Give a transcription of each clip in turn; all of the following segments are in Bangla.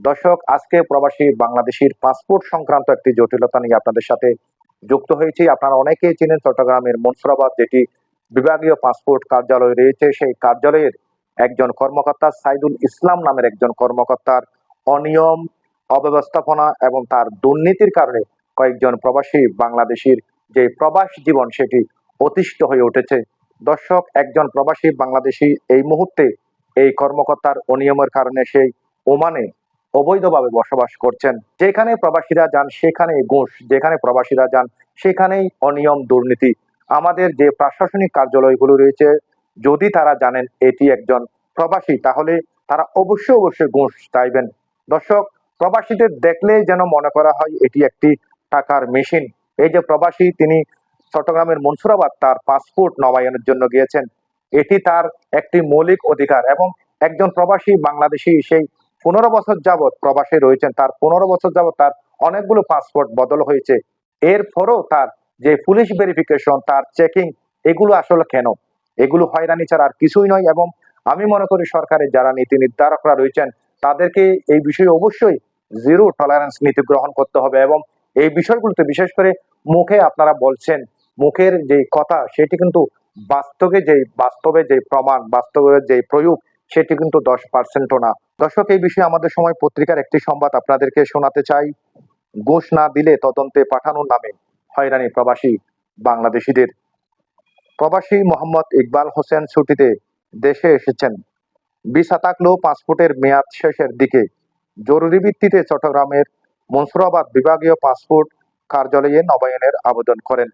দর্শক, আজকে প্রবাসী বাংলাদেশির পাসপোর্ট সংক্রান্ত একটি জটিলতা নিয়ে আপনাদের সাথে যুক্ত হয়েছি। আপনারা অনেকেই চিনেন চট্টগ্রামের মনসুরাবাদ, যেটি বিভাগীয় পাসপোর্ট কার্যালয় রয়েছে। সেই কার্যালয়ের একজন কর্মকর্তা সাইদুল ইসলাম নামের একজন কর্মকর্তার অনিয়ম, অব্যবস্থাপনা এবং তার দুর্নীতির কারণে কয়েকজন প্রবাসী বাংলাদেশির যে প্রবাস জীবন, সেটি অতিষ্ঠ হয়ে উঠেছে। দর্শক, একজন প্রবাসী বাংলাদেশি এই মুহূর্তে এই কর্মকর্তার অনিয়মের কারণে সেই ওমানে অবৈধভাবে বসবাস করছেন। যেখানে প্রবাসীরা যান সেখানে ঘুষ, যেখানে প্রবাসীরা যান, সেখানেই অনিয়ম, দুর্নীতি। আমাদের যে প্রশাসনিক কার্যালয়গুলো রয়েছে, যদি তারা জানেন এটি একজন প্রবাসী, তাহলে তারা অবশ্যই অবশ্যই ঘুষ চাইবেন। দর্শক, প্রবাসীদের দেখলেই যেন মনে করা হয় এটি একটি টাকার মেশিন। এই যে প্রবাসী, তিনি চট্টগ্রামের মনসুরাবাদ তার পাসপোর্ট নবায়নের জন্য গিয়েছেন। এটি তার একটি মৌলিক অধিকার এবং একজন প্রবাসী, বাংলাদেশি সেই পনেরো বছর যাবৎ প্রবাসে রয়েছেন, তার পনেরো বছর যাবৎ তার অনেকগুলো পাসপোর্ট বদল হয়েছে। এরপরও তার যে পুলিশ ভেরিফিকেশন তার চেকিং এগুলো আসলে কেন? এগুলো হয়রানি ছাড়া আর কিছুই নয় এবং আমি মনে করি সরকারের যারা নীতি নির্ধারকরা রয়েছেন, তাদেরকে এই বিষয়ে অবশ্যই জিরো টলারেন্স নীতি গ্রহণ করতে হবে এবং এই বিষয়গুলোতে বিশেষ করে মুখে আপনারা বলছেন, মুখের যে কথা সেটি কিন্তু বাস্তবে যে বাস্তবে যে প্রমাণ, বাস্তবে যে প্রয়োগ, সেটি কিন্তু দশ পার্সেন্টও না। দর্শক, এই বিষয়ে আমাদের সময় পত্রিকার একটি সংবাদ আপনাদেরকে শোনাতে চাই। ঘোষ না দিলে তদন্তে পাঠানোর নামে হয়রানি প্রবাসী বাংলাদেশিদের। প্রবাসী মোহাম্মদ ইকবাল হোসেন ছুটিতে দেশে এসেছেন। ভিসা থাকলেও পাসপোর্টের মেয়াদ শেষের দিকে। জরুরি ভিত্তিতে চট্টগ্রামের মনসুরাবাদ বিভাগীয় পাসপোর্ট কার্যালয়ে নবায়নের আবেদন করেন।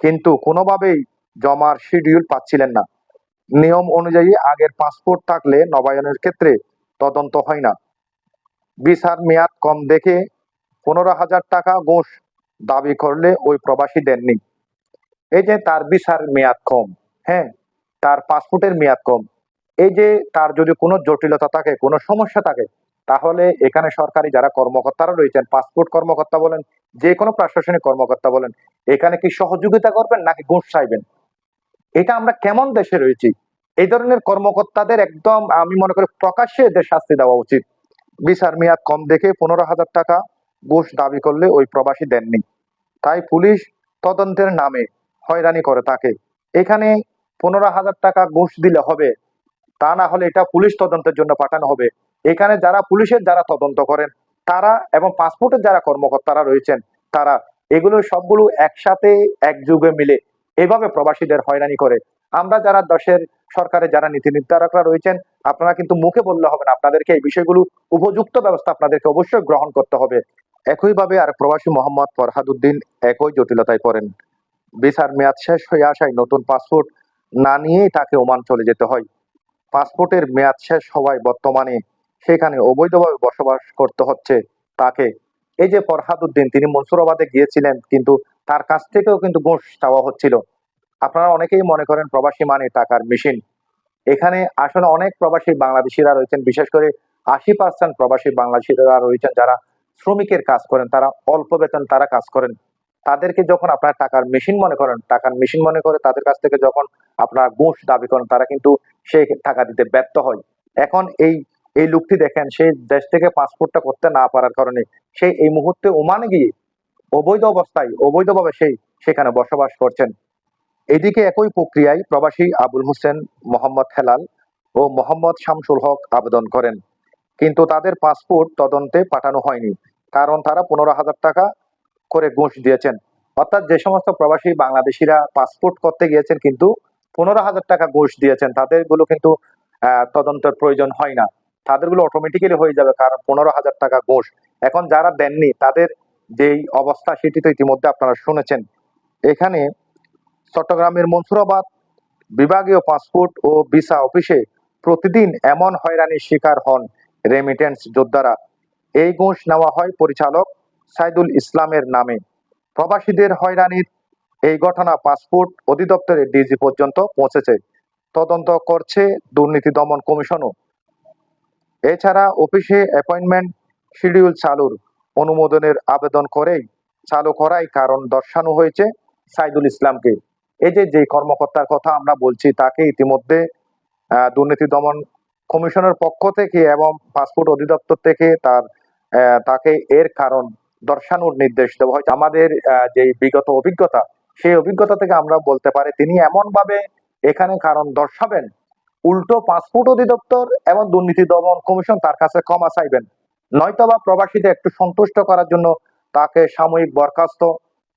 কিন্তু কোনোভাবেই জমার শিডিউল পাচ্ছিলেন না। নিয়ম অনুযায়ী আগের পাসপোর্ট থাকলে নবায়নের ক্ষেত্রে তদন্ত হয় না। ভিসার মেয়াদ কম দেখে পনেরো হাজার টাকা ঘোষ দাবি করলে ওই প্রবাসী দেননি। এই যে তার ভিসার মেয়াদ কম হ্যাঁ তার পাসপোর্টের মেয়াদ কম, এই যে তার যদি কোনো জটিলতা থাকে, কোনো সমস্যা থাকে, তাহলে এখানে সরকারি যারা কর্মকর্তারা রয়েছেন, পাসপোর্ট কর্মকর্তা বলেন, যে কোনো প্রশাসনিক কর্মকর্তা বলেন, এখানে কি সহযোগিতা করবেন নাকি ঘুষ চাইবেন? এটা আমরা কেমন দেশে রয়েছি? এই ধরনের কর্মকর্তাদের একদম, আমি মনে করি প্রকাশ্যে এদের শাস্তি দেওয়া উচিত। বিচার মেয়াদ কম দেখে পনেরো হাজার টাকা ঘুষ দাবি করলে ওই প্রবাসী দেননি। তাই পুলিশ তদন্তের নামে হয়রানি করে তাকে। এখানে পনেরো হাজার টাকা ঘুষ দিলে হবে, তা না হলে এটা পুলিশ তদন্তের জন্য পাঠানো হবে। এখানে যারা পুলিশের যারা তদন্ত করেন, তারা এবং পাসপোর্টের যারা কর্মকর্তারা রয়েছেন, তারা এগুলো সবগুলো একসাথে একযুগে মিলে এভাবে প্রবাসীদের হয়রানি করে। আমরা যারা দেশের সরকারের যারা নীতি নির্ধারকরা রয়েছেন, আপনারা কিন্তু মুখে বললে হবে না। আপনাদেরকে এই বিষয়গুলো উপযুক্ত ব্যবস্থা আপনাদেরকে অবশ্যই গ্রহণ করতে হবে। একইভাবে আর প্রবাসী মোহাম্মদ ফরহাদুদ্দিন একই জটিলতায় পড়েন। ভিসার মেয়াদ শেষ হয়ে আসায় নতুন পাসপোর্ট না নিয়েই তাকে ওমান চলে যেতে হয়। পাসপোর্টের মেয়াদ শেষ হওয়ায় বর্তমানে সেখানে অবৈধভাবে বসবাস করতে হচ্ছে তাকে। এই যে ফরহাদুদ্দিন তিনি মনসুরাবাদে গিয়েছিলেন, কিন্তু তার কাছ থেকেও কিন্তু ঘুষ চাওয়া হচ্ছিল। আপনারা অনেকেই মনে করেন প্রবাসী মানে টাকার মেশিন এখানে আসলে অনেক প্রবাসী বাংলাদেশিরা রয়েছেন, বিশেষ করে আশি পার্সেন্ট প্রবাসী বাংলাদেশিরা রয়েছেন যারা শ্রমিকের কাজ করেন, তারা অল্প বেতন তারা কাজ করেন। তাদেরকে যখন আপনার টাকার মেশিন মনে করেন, টাকার মেশিন মনে করে তাদের কাছ থেকে যখন আপনার ঘুষ দাবি করেন, তারা কিন্তু সেই টাকা দিতে ব্যর্থ হয়। এখন এই এই লোকটি দেখেন সেই দেশ থেকে পাসপোর্টটা করতে না পারার কারণে সেই এই মুহূর্তে ওমানে গিয়ে অবৈধ অবস্থায়, অবৈধভাবে সেই সেখানে বসবাস করছেন। এদিকে একই প্রক্রিয়ায় প্রবাসী আবুল হোসেন, মোহাম্মদ হেলাল ও মোহাম্মদ শামসুল হক আবেদন করেন। কিন্তু তাদের পাসপোর্ট তদন্তে পাঠানো হয়নি, কারণ তারা পনেরো হাজার টাকা করে ঘুষ দিয়েছেন। অর্থাৎ যে সমস্ত প্রবাসী বাংলাদেশিরা পাসপোর্ট করতে গিয়েছেন কিন্তু পনেরো হাজার টাকা ঘুষ দিয়েছেন, তাদেরগুলো কিন্তু তদন্তের প্রয়োজন হয় না। তাদেরগুলো অটোমেটিক্যালি হয়ে যাবে, কারণ পনেরো হাজার টাকা ঘুষ। এখন যারা দেননি, তাদের যেই অবস্থা সেটি তো ইতিমধ্যে আপনারা শুনেছেন। এখানে চট্টগ্রামের মনসুরাবাদ বিভাগীয় পাসপোর্ট ও ভিসা অফিসে প্রতিদিন এমন হয়রানির শিকার হন রেমিটেন্স যোদ্ধারা। এই ঘুষ নেওয়া হয় পরিচালক সাইদুল ইসলামের নামে। প্রবাসীদের হয়রানির এই ঘটনা পাসপোর্ট অধিদপ্তরের ডিজি পর্যন্ত পৌঁছেছে। তদন্ত করছে দুর্নীতি দমন কমিশনও। এছাড়া অফিসে অ্যাপয়েন্টমেন্ট শিডিউল চালুর অনুমোদনের আবেদন করেই চালু করাই কারণ দর্শানো হয়েছে সাইদুল ইসলামকে। এই যে যে কর্মকর্তার কথা আমরা বলছি, তাকে ইতিমধ্যে দুর্নীতি দমন কমিশনের পক্ষ থেকে এবং পাসপোর্ট অধিদপ্তর থেকে তার তাকে এর কারণ দর্শানোর নির্দেশ দেওয়া হয়েছে। আমাদের যে বিগত অভিজ্ঞতা, সেই অভিজ্ঞতা থেকে আমরা বলতে পারি, তিনি এমন ভাবে এখানে কারণ দর্শাবেন, উল্টো পাসপোর্ট অধিদপ্তর এবং দুর্নীতি দমন কমিশন তার কাছে ক্ষমা চাইবেন। নয়তোবা প্রবাসীদের একটু সন্তুষ্ট করার জন্য তাকে সাময়িক বরখাস্ত,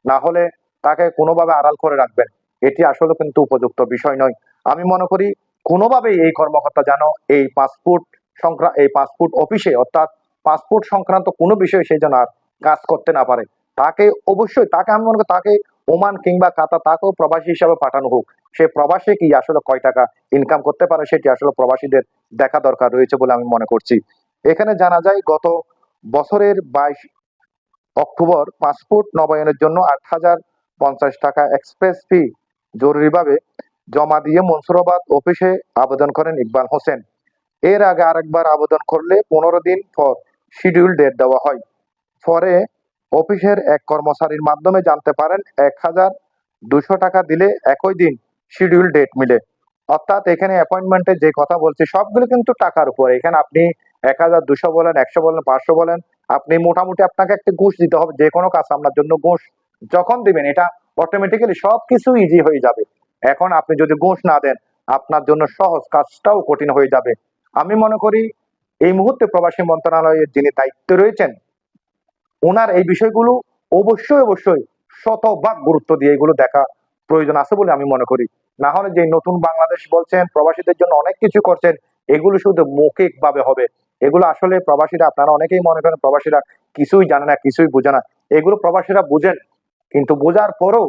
না হলে তাকে কোনোভাবে আড়াল করে রাখবেন। এটি আসলে কিন্তু উপযুক্ত বিষয় নয়। আমি মনে করি কোনোভাবেই এই কর্মকর্তা যেন এই পাসপোর্ট সংক্রান্ত এই পাসপোর্ট অফিসে অর্থাৎ পাসপোর্ট সংক্রান্ত কোনো বিষয়ে সে যেন আর কাজ করতে না পারে। তাকে অবশ্যই, তাকে আমি মনে করি তাকে ওমান কিংবা কাতা তাকেও প্রবাসী হিসাবে পাঠানো হোক। সে প্রবাসে কি আসলে কয় টাকা ইনকাম করতে পারে সেটি আসলে প্রবাসীদের দেখা দরকার রয়েছে বলে আমি মনে করছি। এখানে জানা যায় গত বছরের বাইশ অক্টোবর পাসপোর্ট নবায়নের জন্য আট হাজার পঞ্চাশ টাকা এক্সপ্রেস ফি জরুরিভাবে জমা দিয়ে মনসুরাবাদ অফিসে আবেদন করেন ইকবাল হোসেন। এর আগে আরেকবার আবেদন করলে পনেরো দিন পর শিডিউল ডেট দেওয়া হয়। পরে অফিসের এক কর্মচারীর মাধ্যমে জানতে পারেন এক হাজার দুশো টাকা দিলে একই দিন শিডিউল ডেট মিলে। অর্থাৎ এখানে অ্যাপয়েন্টমেন্টে যে কথা বলছি, সবগুলো কিন্তু টাকার উপরে। এখানে আপনি এক হাজার দুশো বলেন, একশো বলেন, পাঁচশো বলেন, আপনি মোটামুটি আপনাকে একটা ঘুষ দিতে হবে। যে কোনো কাজ আপনার জন্য ঘুষ যখন দিবেন, এটা অটোমেটিক্যালি সবকিছু ইজি হয়ে যাবে। এখন আপনি যদি ঘুষ না দেন, আপনার জন্য সহজ কাজটাও কঠিন হয়ে যাবে। আমি মনে করি এই মুহূর্তে প্রবাসী মন্ত্রণালয়ের যিনি দায়িত্বে রয়েছেন ওনার এই বিষয়গুলো অবশ্যই অবশ্যই শতভাগ গুরুত্ব দিয়ে এগুলো দেখা প্রয়োজন আছে বলে আমি মনে করি। না হলে যে নতুন বাংলাদেশ বলছেন, প্রবাসীদের জন্য অনেক কিছু করছেন, এগুলো শুধু মৌখিক ভাবে হবে। এগুলো আসলে প্রবাসীরা, আপনারা অনেকেই মনে করেন প্রবাসীরা কিছুই জানে না, কিছুই বোঝে না। এগুলো প্রবাসীরা বুঝেন। কিন্তু বোঝার পরেও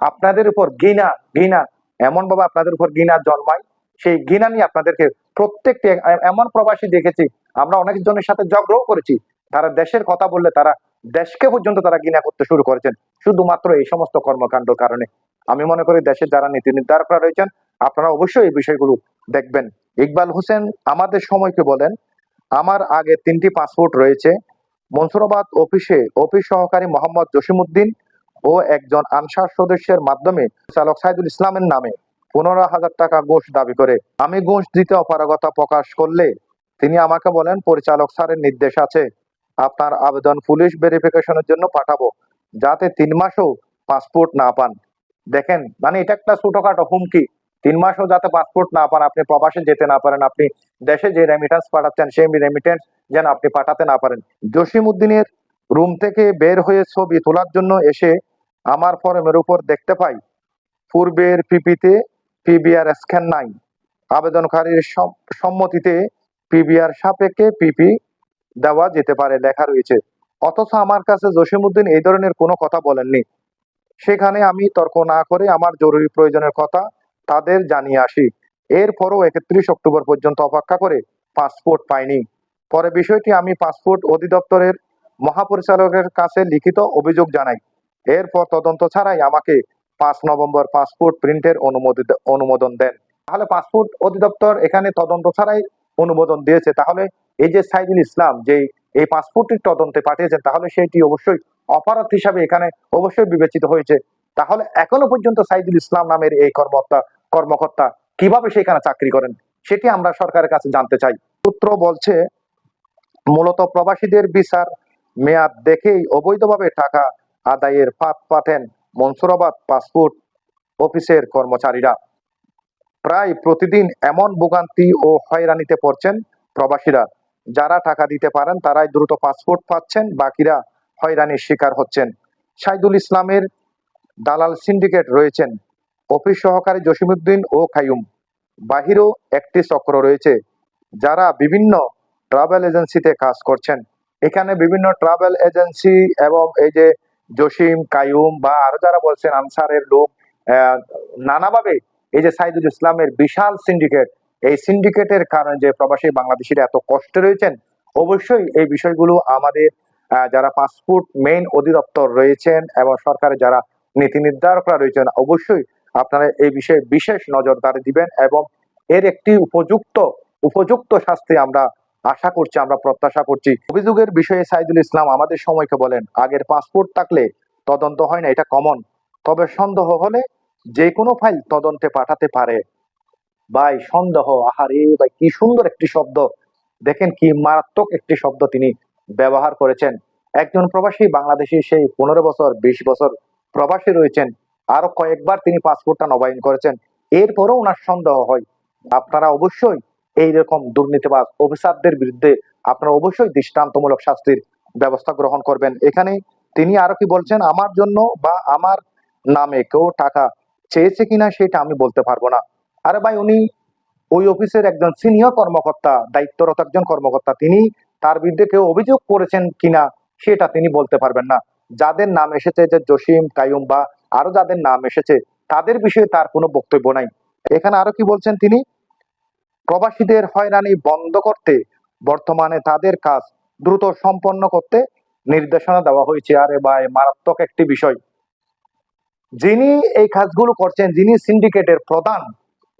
আপনাদের উপর ঘৃণা ঘৃণা এমন ভাবে আপনাদের উপর ঘৃণা জন্মায়। সেই ঘৃণা নিয়ে আপনাদেরকে প্রত্যেকটি এমন প্রবাসী দেখেছি, আমরা অনেক জনের সাথে ঝগড়াও করেছি। তারা দেশের কথা বললে তারা দেশকে পর্যন্ত তারা ঘৃণা করতে শুরু করেছেন। শুধুমাত্র এই সমস্ত কর্মকাণ্ডের কারণে। আমি মনে করি দেশের যারা নীতি নির্ধারকরা রয়েছেন, আপনারা অবশ্যই এই বিষয়গুলো দেখবেন। ইকবাল হোসেন আমাদের সময়কে বলেন, আমার আগে তিনটি পাসপোর্ট রয়েছে। মনসুরাবাদ অফিসে, অফিস সহকারী মোহাম্মদ জসিমউদ্দিন ও একজন আনসার সদস্যের মাধ্যমে চালক সাইদুল ইসলামের নামে পনেরো হাজার টাকা ঘুষ দাবি করে। আমি ঘুষ দিতে অপারগতা প্রকাশ করলে তিনি আমাকে বলেন, পরিচালক স্যারের নির্দেশ আছে, আপনার আবেদন পুলিশ ভেরিফিকেশনের জন্য পাঠাবো, যাতে তিন মাসও পাসপোর্ট না পান। দেখেন মানে এটা একটা ছোটখাটো হুমকি। তিন মাসও যাতে পাসপোর্ট না পান, আপনি প্রবাসে যেতে না পারেন, আপনি দেশে যে রেমিটেন্স পাঠাচ্ছেন, সেই রেমিটেন্স যেন আপনি পাঠাতে না পারেন। জসিম উদ্দিনের রুম থেকে বের হয়ে ছবি তোলার জন্য এসে আমার ফর্মের উপর দেখতে পাই। পূর্বের পিপিতে পিবিআর স্ক্যান নাই। আবেদনকারীর সম্মতিতে পিবিআর সাপেক্ষে পিপি দেওয়া যেতে পারে লেখা রয়েছে। অথচ আমার কাছে জসিমউদ্দিন এই ধরনের কোনো কথা বলেননি। সেখানে আমি তর্ক না করে আমার জরুরি প্রয়োজনের কথা তাদের জানিয়ে আসি। এরপরও একত্রিশ অক্টোবর পর্যন্ত অপেক্ষা করে পাসপোর্ট পাইনি। পরে বিষয়টি আমি পাসপোর্ট অধিদপ্তরের মহাপরিচালকের কাছে লিখিত অভিযোগ জানাই। এরপর তদন্ত ছাড়াই আমাকে পাঁচ নভেম্বর পাসপোর্ট প্রিন্টের অনুমোদিত, অনুমোদন দেন। তাহলে পাসপোর্ট অধিদপ্তর এখানে তদন্ত ছাড়াই অনুমোদন দিয়েছে। তাহলে এই যে সাইদুল ইসলাম যে এই পাসপোর্টটি তদন্তে পাঠিয়েছেন, তাহলে সেটি অবশ্যই অপরাধ হিসাবে এখানে অবশ্যই বিবেচিত হয়েছে। তাহলে এখনও পর্যন্ত সাইদুল ইসলাম নামের এই কর্মকর্তা কর্মকর্তা কীভাবে সেখানে চাকরি করেন, সেটি আমরা সরকারের কাছে জানতে চাই। সূত্র বলছে, মূলত প্রবাসীদের বিচার মেয়াদ দেখেই অবৈধভাবে টাকা আদায়ের ফাঁদ পাতেন মনসুরাবাদ পাসপোর্ট অফিসের কর্মচারীরা। প্রায় প্রতিদিন এমন ভোগান্তি ও হয়রানিতে পড়ছেন প্রবাসীরা। যারা টাকা দিতে পারেন, তারাই দ্রুত পাসপোর্ট পাচ্ছেন, বাকিরা হয়রানির শিকার হচ্ছেন। সাইদুল ইসলামের দালাল সিন্ডিকেট রয়েছেন। অফিস সহকারী জসিমউদ্দিন ও কাইয়ুম বাহিরেও একটি চক্র রয়েছে, যারা বিভিন্ন ট্রাভেল এজেন্সিতে কাজ করছেন। এখানে বিভিন্ন ট্রাভেল এজেন্সি এবং এই যে জসিম কায়ুম বা আরও যারা বলছেন আনসারের লোক নানাভাবে এই যে সাইদুল ইসলামের বিশাল সিন্ডিকেট এই সিন্ডিকেটের কারণে যে প্রবাসী বাংলাদেশিরা এত কষ্টে রয়েছেন, অবশ্যই এই বিষয়গুলো আমাদের যারা পাসপোর্ট মেইন অধিদপ্তর রয়েছেন এবং সরকারের যারা নীতি নির্ধারকরা রয়েছেন, অবশ্যই আপনারা এই বিষয়ে বিশেষ নজরদারি দিবেন এবং এর একটি উপযুক্ত উপযুক্ত শাস্তি আমরা আশা করছি, আমরা প্রত্যাশা করছি। অভিযোগের বিষয়ে সাইদুল ইসলাম আমাদের সময়কে বলেন, আগের পাসপোর্ট থাকলে তদন্ত হয় না, এটা কমন তবে সন্দেহ হলে যে কোনো ফাইল তদন্তে পাঠাতে পারে। ভাই, সন্দেহ, আহারে, ভাই, কি সুন্দর একটি শব্দ। দেখেন কি মারাত্মক একটি শব্দ তিনি ব্যবহার করেছেন। একজন প্রবাসী বাংলাদেশি সেই পনেরো বছর, বিশ বছর প্রবাসী রয়েছেন। আরও কয়েকবার তিনি পাসপোর্টটা নবায়ন করেছেন। এরপরও ওনার সন্দেহ হয়। আপনারা অবশ্যই এইরকম দুর্নীতিবাজ অফিসারদের বিরুদ্ধে আপনারা অবশ্যই দৃষ্টান্তমূলক শাস্তির ব্যবস্থা গ্রহণ করবেন। এখানে তিনি আরও কি বলছেন, আমার জন্য বা আমার নামে কেউ টাকা চেয়েছে কিনা সেটা আমি বলতে পারব না। আরে ভাই, উনি ওই অফিসের একজন সিনিয়র কর্মকর্তা, দায়িত্বরত একজন কর্মকর্তা, তিনি তার বিরুদ্ধে কেউ অভিযোগ করেছেন কিনা সেটা তিনি বলতে পারবেন না। যাদের নাম এসেছে যে জসিম, কায়ুম বা আরও যাদের নাম এসেছে, তাদের বিষয়ে তার কোনো বক্তব্য নাই। এখানে আরও কি বলছেন তিনি? প্রবাসীদের হয়রানি বন্ধ করতে বর্তমানে তাদের কাজ দ্রুত সম্পন্ন করতে নির্দেশনা দেওয়া হয়েছে। আরে ভাই, মারাত্মক একটি বিষয়। যিনি এই কাজগুলো করছেন, যিনি সিন্ডিকেটের প্রধান,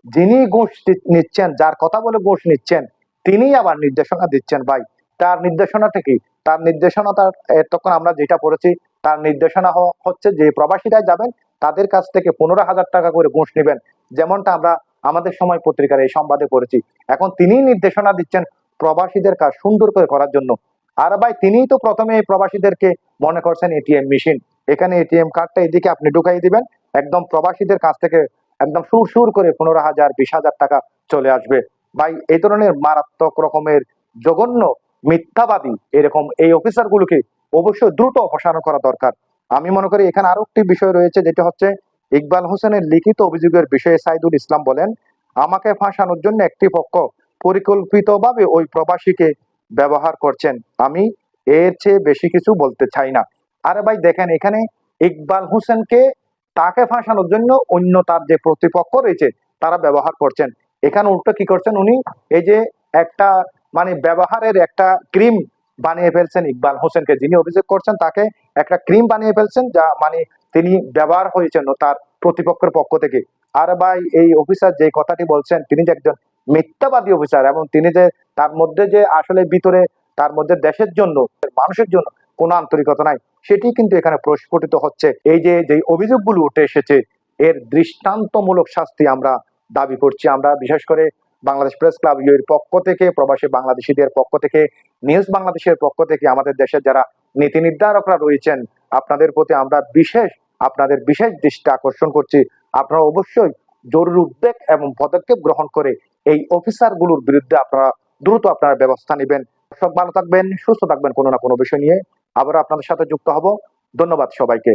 যিনি ঘুষ নিচ্ছেন, যার কথা বলে ঘুষ নিচ্ছেন, তিনি আবার নির্দেশনা দিচ্ছেন ভাই। তার নির্দেশনাটা কি? তার নির্দেশনা তার তখন আমরা যেটা পড়েছি, তার নির্দেশনা হচ্ছে যে প্রবাসীরা যাবেন, তাদের কাছ থেকে পনেরো হাজার টাকা করে ঘুষ নেবেন। যেমনটা আমরা আমাদের সময় পত্রিকার এই সংবাদে পড়েছি। এখন তিনি নির্দেশনা দিচ্ছেন প্রবাসীদের কাজ সুন্দর করে করার জন্য। আর ভাই, তিনিই তো প্রথমে প্রবাসীদেরকে মনে করছেন এটিএম মেশিন। এখানে এটিএম কার্ডটা এদিকে আপনি ঢুকাই দিবেন, একদম প্রবাসীদের কাছ থেকে একদম সুর সুর করে পনেরো হাজার, বিশ হাজার টাকা চলে আসবে। ভাই, এই ধরনের মারাত্মক রকমের জঘন্য মিথ্যাবাদী এরকম এই অফিসার গুলোকে অবশ্যই দ্রুত অপসারণ করা দরকার। আমি মনে করি এখানে আরও একটি বিষয় রয়েছে, যেটা হচ্ছে ইকবাল হোসেনের লিখিত অভিযোগের বিষয়ে সাইদুল ইসলাম বলেন, আমাকে ফাঁসানোর জন্য একটি পক্ষ পরিকল্পিতভাবে ওই প্রবাসীকে ব্যবহার করছেন। আমি এর চেয়ে বেশি কিছু বলতে চাই না। আরে ভাই, দেখেন এখানে ইকবাল হোসেনকে তাকে ফাঁসানোর জন্য অন্য তার যে প্রতিপক্ষ রয়েছে, তারা ব্যবহার করছেন। এখানে উল্টো কি করছেন উনি? এই যে একটা মানে ব্যবহারের একটা ক্রিম বানিয়ে ফেলছেন, ইকবাল হোসেনকে যিনি অভিযোগ করছেন, তাকে একটা ক্রিম বানিয়ে ফেলছেন, যা মানে তিনি ব্যবহার হয়েছেন তার প্রতিপক্ষের পক্ষ থেকে। আর ভাই, এই অফিসার যে কথাটি বলছেন, তিনি যে একজন মিথ্যাবাদী অফিসার এবং তিনি যে তার মধ্যে যে আসলে ভিতরে, তার মধ্যে দেশের জন্য, মানুষের জন্য কোনো আন্তরিকতা নাই, সেটি কিন্তু এখানে প্রস্ফুটিত হচ্ছে। এই যে যে অভিযোগগুলো উঠে এসেছে, এর দৃষ্টান্তমূলক শাস্তি আমরা দাবি করছি। আমরা বিশেষ করে বাংলাদেশ প্রেস ক্লাব এর পক্ষ থেকে, প্রবাসী বাংলাদেশিদের পক্ষ থেকে, নিউজ বাংলাদেশের পক্ষ থেকে আমাদের দেশের যারা নীতি নির্ধারকরা রয়েছেন, আপনাদের প্রতি আমরা বিশেষ, আপনাদের বিশেষ দৃষ্টি আকর্ষণ করছি। আপনারা অবশ্যই জরুরি উদ্বেগ এবং পদক্ষেপ গ্রহণ করে এই অফিসারগুলোর বিরুদ্ধে আপনারা দ্রুত আপনারা ব্যবস্থা নেবেন। সব ভালো থাকবেন, সুস্থ থাকবেন কোনো না কোনো বিষয় নিয়ে। আবার আপনাদের সাথে যুক্ত হব। ধন্যবাদ সবাইকে।